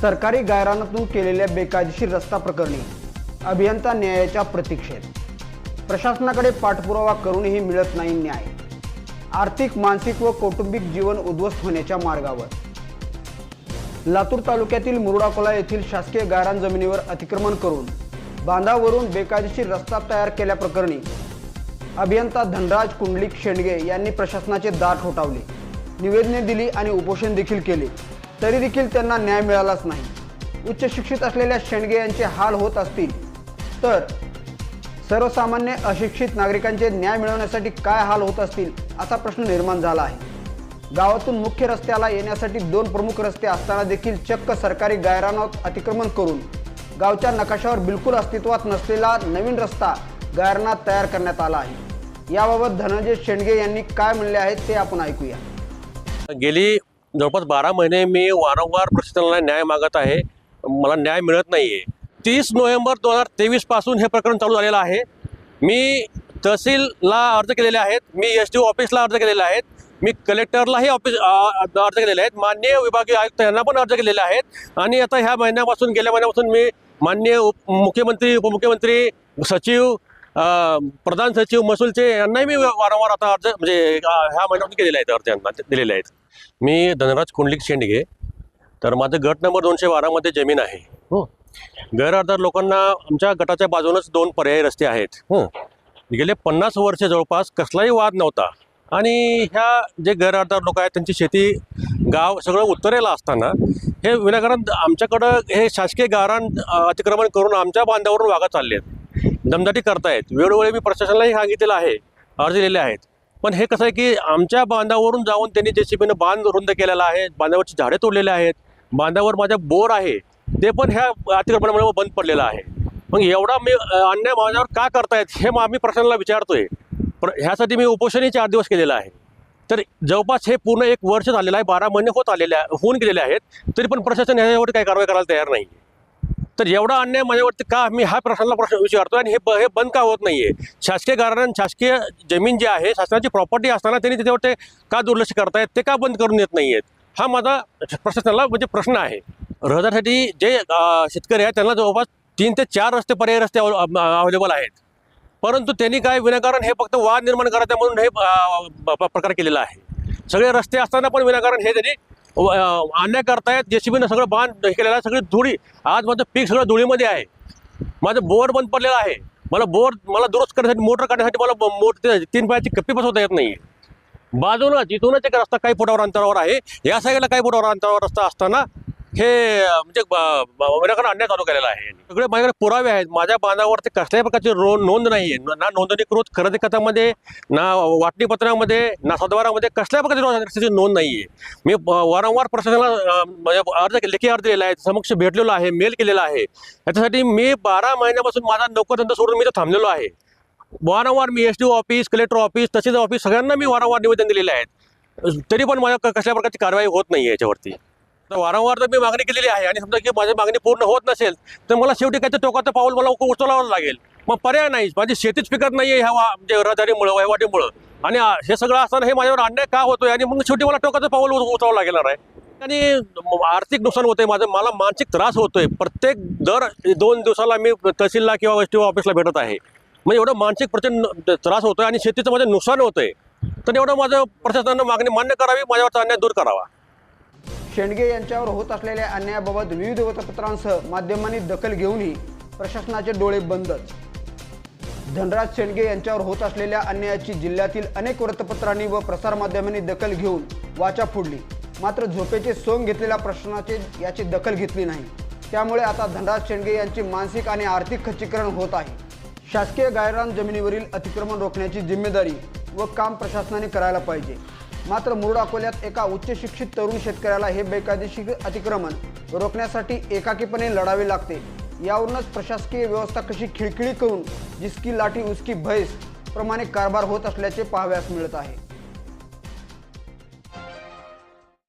सरकारी गायरानातून केलेल्या बेकायदेशीर रस्ता प्रकरणी अभियंता न्यायाच्या प्रतीक्षेत. प्रशासनाकडे पाठपुरावा करूनही मिळत नाही न्याय. आर्थिक मानसिक व कौटुंबिक जीवन उद्ध्वस्त होण्याच्या मार्गावर. लातूर तालुक्यातील मुरडाकोला येथील शासकीय गायरान जमिनीवर अतिक्रमण करून बांधावरून बेकायदेशीर रस्ता तयार केल्याप्रकरणी अभियंता धनराज कुंडलिक शेंडगे यांनी प्रशासनाचे दार ठोठावले. निवेदने दिली आणि उपोषण देखील केले. तरी देखील त्यांना न्याय मिळालाच नाही. उच्च शिक्षित असलेल्या शेंडगे यांचे हाल होत असतील तर सर्वसामान्य अशिक्षित नागरिकांचे न्याय मिळवण्यासाठी काय हाल होत असतील असा प्रश्न निर्माण झाला आहे. गावातून मुख्य रस्त्याला येण्यासाठी दोन प्रमुख रस्ते असताना देखील चक्क सरकारी गायरानात अतिक्रमण करून गावच्या नकाशावर बिलकुल अस्तित्वात नसलेला नवीन रस्ता गायरानात तयार करण्यात आला आहे. याबाबत धनंजय शेंडगे यांनी काय म्हणले आहे ते आपण ऐकूया. गेली जवळपास बारा महिने मी वारंवार प्रशासनाला न्याय मागत आहे. मला न्याय मिळत नाही आहे तीस नोव्हेंबर दोन हजार तेवीसपासून हे प्रकरण चालू झालेलं आहे. मी तहसीलला अर्ज केलेले आहेत. मी एस डी ऑफिसला अर्ज केलेले आहेत. मी कलेक्टरलाही ऑफिस अर्ज केलेले आहेत. माननीय विभागीय आयुक्त यांना पण अर्ज केलेले आहेत. आणि आता ह्या महिन्यापासून गेल्या महिन्यापासून मी माननीय उप मुख्यमंत्री उपमुख्यमंत्री सचिव प्रधान सचिव महसूलचे यांनाही मी वारंवार आता अर्ज म्हणजे ह्या महिन्यात केलेले आहेत अर्ज यांना दिलेले आहेत. मी धनराज कुंडलिक शेंडगे. तर माझं गट नंबर दोनशे बारामध्ये जमीन आहे. हो. गैरहजदार लोकांना आमच्या गटाच्या बाजूनच दोन पर्यायी रस्ते आहेत. हो. गेले पन्नास वर्ष जवळपास कसलाही वाद नव्हता. आणि ह्या जे गैरहजदार लोक आहेत त्यांची शेती गाव सगळं उत्तरेला असताना हे विनाकारण आमच्याकडं हे शासकीय गारां अतिक्रमण करून आमच्या बांधावरून वागत चालले आहेत दमदाटी करतायत. वेळोवेळी मी प्रशासनालाही सांगितलेलं आहे अर्ज दिलेले आहेत. पण हे कसं आहे की आमच्या बांधावरून जाऊन त्यांनी जे सी बांध रुंद केलेला आहे बांधावरची झाडे तोडलेले आहेत बांधावर माझ्या बोर आहे ते पण ह्या अतिक्रमणामुळे बंद पडलेलं आहे. मग एवढा मी अन्याय माझ्यावर का करतायत हे मग आम्ही प्रशासनाला विचारतोय. पण ह्यासाठी मी उपोषणही चार दिवस केलेलं आहे. तर जवळपास हे पूर्ण एक वर्ष झालेलं आहे बारा महिने होत आलेले होऊन गेलेले आहेत तरी पण प्रशासन ह्याच्यावर काही कारवाई करायला तयार नाही तर एवढा अन्याय माझ्यावरती का मी हा प्रश्नाला प्रश्न विचारतो आणि हे ब हे बंद का होत नाही आहे शासकीय कारण शासकीय जमीन जी आहे शासनाची प्रॉपर्टी असताना त्यांनी त्याच्यावर ते का दुर्लक्ष करतायत ते का बंद करून येत नाही आहेत हा माझा प्रशासनाला म्हणजे प्रश्न आहे. रहदारीसाठी जे शेतकरी आहेत त्यांना जवळपास तीन ते चार रस्ते पर्यायी रस्ते अवेलेबल आहेत. परंतु त्यांनी काय विनाकारण हे फक्त वाद निर्माण करायचं म्हणून हे प्रकार केलेला आहे. सगळे रस्ते असताना पण विनाकारण हे त्यांनी अन्याय करतायत जेसीबीनं सगळं बांध हे केलेलं आहे सगळी धुळी. आज माझं पीक सगळं धुळीमध्ये आहे. माझं बोर बंद पडलेलं आहे. मला बोर मला दुरुस्त करण्यासाठी मोटर काढण्यासाठी मला मोटर ते तीन पायाची कप्पी बसवता येत नाही बाजूनच इथूनच एक रस्ता काही फुटावर अंतरावर आहे. या साईडला काही फुटावर अंतरावर रस्ता असताना हे म्हणजे ब- अन्याय चालू केलेला आहे सगळे माझ्याकडे पुरावे आहेत. माझ्या बांधावरती कसल्याही प्रकारची रो नोंद नाही आहे ना नोंदणीकृत खरेदी खतामध्ये ना वाटणीपत्रामध्ये ना सदवारामध्ये कसल्या प्रकारची नोंद नाही आहे मी वारंवार प्रशासनाला म्हणजे अर्ज लेखी अर्ज दिलेला आहे. समक्ष भेटलेलो आहे मेल केलेला आहे. याच्यासाठी मी बारा महिन्यापासून माझा नोकरधंदा सोडून मी तर थांबलेलो आहे. वारंवार मी S D office collector office tehsil office सगळ्यांना मी वारंवार निवेदन दिलेले आहेत. तरी पण माझ्या क- कसल्या प्रकारची कारवाई होत नाही आहे याच्यावरती. तर वारंवार तर मी मागणी केलेली आहे. आणि समजा की माझी मागणी पूर्ण होत नसेल तर मला शेवटी काय टोकाचं पाऊल मला उचलावं लागेल. मग पर्याय नाही. माझी शेतीच पिकत नाही आहे ह्या वा- म्हणजे रहदारीमुळं वहिवाटीमुळं. आणि हे सगळं असताना हे माझ्यावर अन्याय का होतोय? आणि मग शेवटी मला टोकाचं पाऊल उचलावं लागणार आहे आणि आर्थिक नुकसान होतंय माझं. मला मानसिक त्रास होतोय. प्रत्येक दर दोन दिवसाला मी तहसीलला किंवा एस टी ऑफिसला भेटत आहे. म्हणजे एवढं मानसिक प्रचंड त्रास होतोय आणि शेतीचं माझं नुकसान होतंय. तर एवढं माझं प्रशासनानं मागणी मान्य करावी माझ्यावरचा अन्याय दूर करावा. शेंडगे यांच्यावर होत असलेल्या अन्यायाबाबत विविध वृत्तपत्रांसह माध्यमांनी दखल घेऊनही प्रशासनाचे डोळे बंदच. धनराज शेंडगे यांच्यावर होत असलेल्या अन्यायाची जिल्ह्यातील अनेक वृत्तपत्रांनी व प्रसारमाध्यमांनी दखल घेऊन वाचा फोडली. मात्र झोपेचे सोंग घेतलेल्या प्रश्नाचे याची दखल घेतली नाही. त्यामुळे आता धनराज शेंडगे यांची मानसिक आणि आर्थिक खच्चीकरण होत आहे. शासकीय गायरान जमिनीवरील अतिक्रमण रोखण्याची जिम्मेदारी व काम प्रशासनाने करायला पाहिजे. मात्र मुरुड अकोल्यात एका उच्च शिक्षित तरुण शेतकऱ्याला हे बेकायदेशीर अतिक्रमण रोखण्यासाठी एकाकीपणे लढावे लागते. यावरूनच प्रशासकीय व्यवस्था कशी खिळखिळी करून जिसकी लाठी उसकी भैस प्रमाणे कारभार होत असल्याचे पाहाव्यास मिळत आहे.